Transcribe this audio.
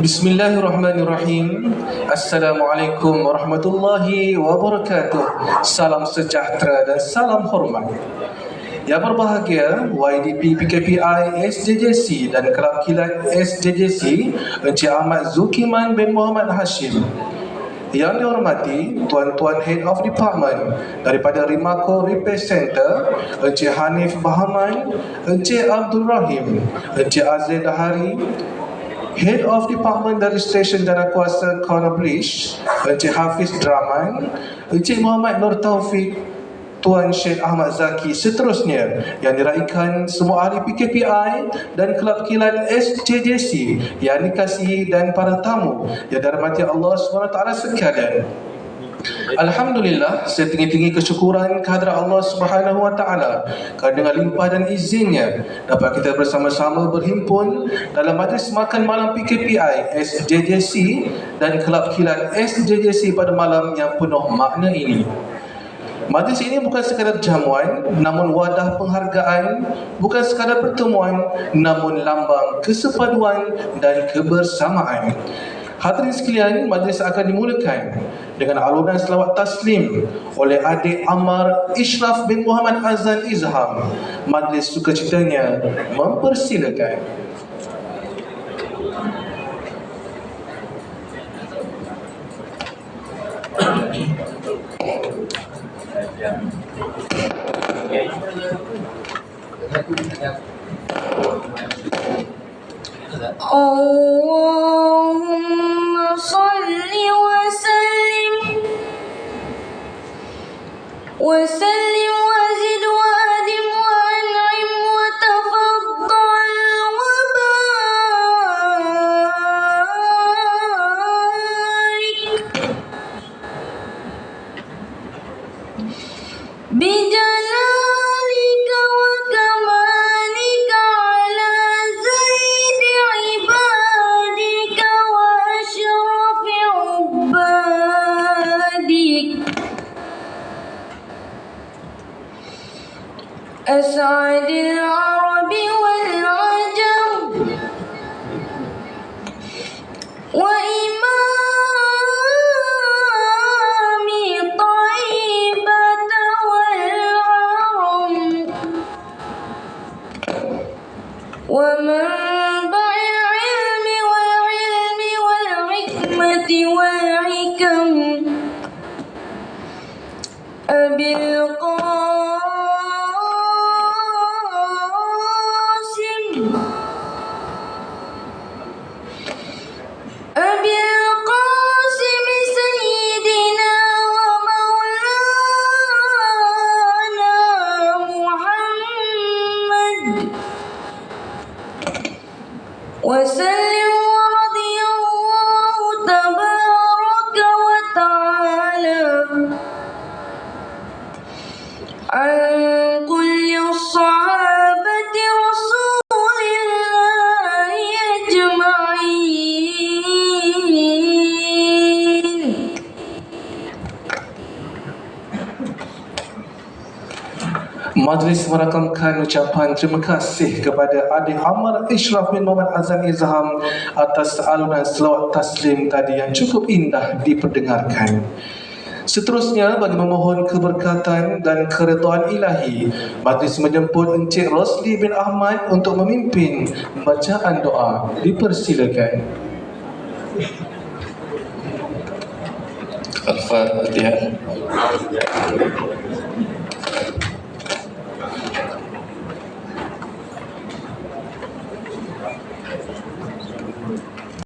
Bismillahirrahmanirrahim. Assalamualaikum warahmatullahi wabarakatuh. Salam sejahtera dan salam hormat Yang berbahagia YDP PKPI SJJC dan Kelab Kilat SJJC Encik Ahmad Zukiman bin Muhammad Hashim. Yang dihormati Tuan-Tuan Head of Department daripada Rimako Repair Center, Encik Hanif Bahaman, Encik Abdul Rahim, Encik Azli Dahari, Head of Department dari Stesen Jana Kuasa Corner Bridge, Encik Hafiz Draman, Encik Muhammad Nur Taufik, Tuan Syed Ahmad Zaki seterusnya yang diraikan semua ahli PKPI dan kelab kilat SJJC yang dikasihi dan para tamu yang dirahmati Allah SWT sekalian. Alhamdulillah, setinggi-tinggi kesyukuran kehadrat Allah Subhanahu wa taala kerana dengan limpah dan izinnya dapat kita bersama-sama berhimpun dalam majlis makan malam PKPI SJJC dan kelab kilat SJJC pada malam yang penuh makna ini. Majlis ini bukan sekadar jamuan namun wadah penghargaan, bukan sekadar pertemuan namun lambang kesepaduan dan kebersamaan. Hadirin sekalian, majlis akan dimulakan dengan alunan selawat taslim oleh adik Amar Ishraf bin Muhammad Azan Izham. Majlis sukacitanya mempersilakan. اللهم صل وسلم وسلم أسعد العرب والعجم وإمام طيبة والحرم ومنبع العلم والعلم والحكمة والحكم أبي القاسم 我生。Majlis merakamkan ucapan terima kasih kepada adik Amar Ishraf bin Muhammad Azan Izham atas alunan selawat taslim tadi yang cukup indah diperdengarkan. Seterusnya bagi memohon keberkatan dan keredaan ilahi, majlis menjemput Encik Rosli bin Ahmad untuk memimpin bacaan doa. Dipersilakan. Al-Fatihah.